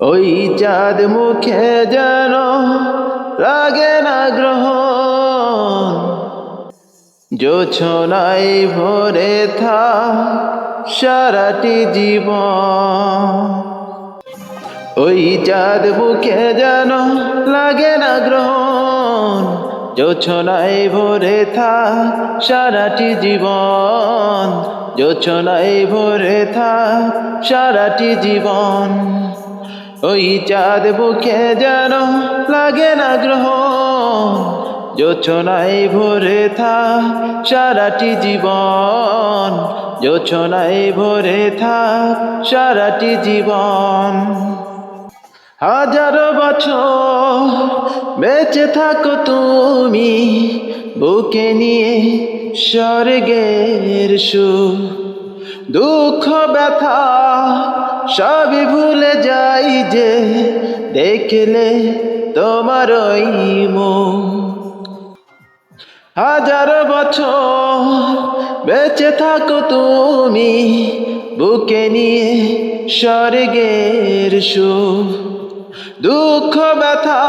ওই চাঁদ মুখে যেন লাগে না গ্রহণ জোছনাই ভরে থা সারাটি জীবন। ওই চাঁদ মুখে যেন লাগে না গ্রহণ জোছনাই ভরে থা সারাটি জীবন। জোছনাই ভরে থা সারাটি জীবন। ওই চাঁদ বুকে যেন লাগে না গ্রহণ জোছনাই ভরে থা সারাটি জীবন। জোছনাই ভরে থা সারাটি জীবন। হাজার বছর বেঁচে থাকো তুমি, বুকে নিয়ে স্বর্গের সুখ, দুঃখ, ব্যথা সবই ভুলে যাই যে দেখলে তোমার হাজারো বছর বেঁচে থাকো তুমি, বুকে নিয়ে স্বর্গের সুখ। দুঃখ, ব্যথা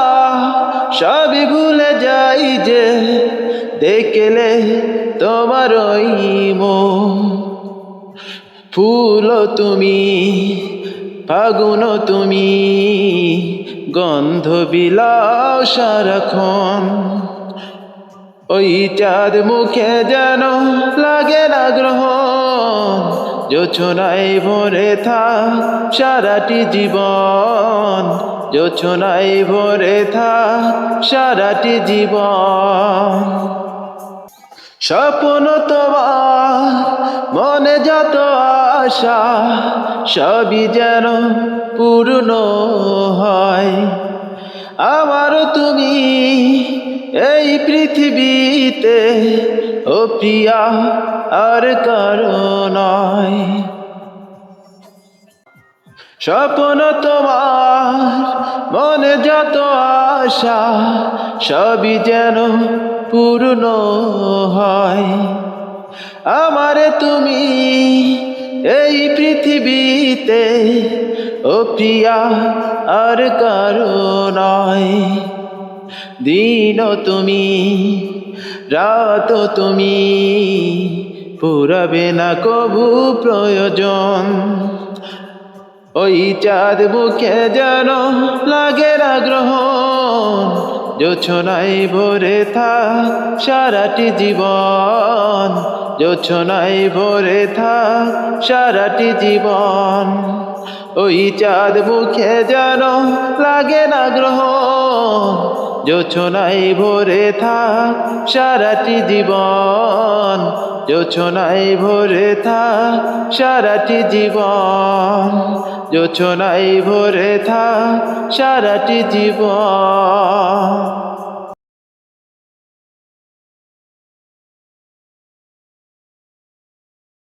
সবই ভুলে যাই যে দেখলে তোমার ওই ফুল তুমি ফাগুন তুমি গন্ধ বিলাও সারাক্ষণ ওই চাঁদ মুখে যেন লাগে না গ্রহণ জোছনাই ভরে থা সারাটি জীবন। জোছনাই ভরে থা সারাটি জীবন। স্বপ্ন তোমার মনে যত আশা সবই যেন পূর্ণ হয়। আমার তুমি এই পৃথিবীতে, ও প্রিয়া, আর কারও নয়। স্বপ্ন তোমার মনে যত আশা, সবই যেন পূর্ণ হয়। আমারে তুমি এই পৃথিবীতে ও প্রিয়া আর কারও নয়। দিন তুমি, রাত তুমি, পুরাবে না কবু প্রয়োজন। ওই চাঁদ মুখে যেন লাগে না গ্রহণ জোছনাই ভরে থা সারাটি জীবন। জোছনাই ভরে থা সারাটি জীবন। ওই চাঁদ মুখে যেন লাগে না গ্রহ। জোছনাই ভরে থাক সারাটি জীবন। জোছনাই ভরে থাক সারাটি জীবন। জোছনাই ভরে থাক সারাটি জীবন।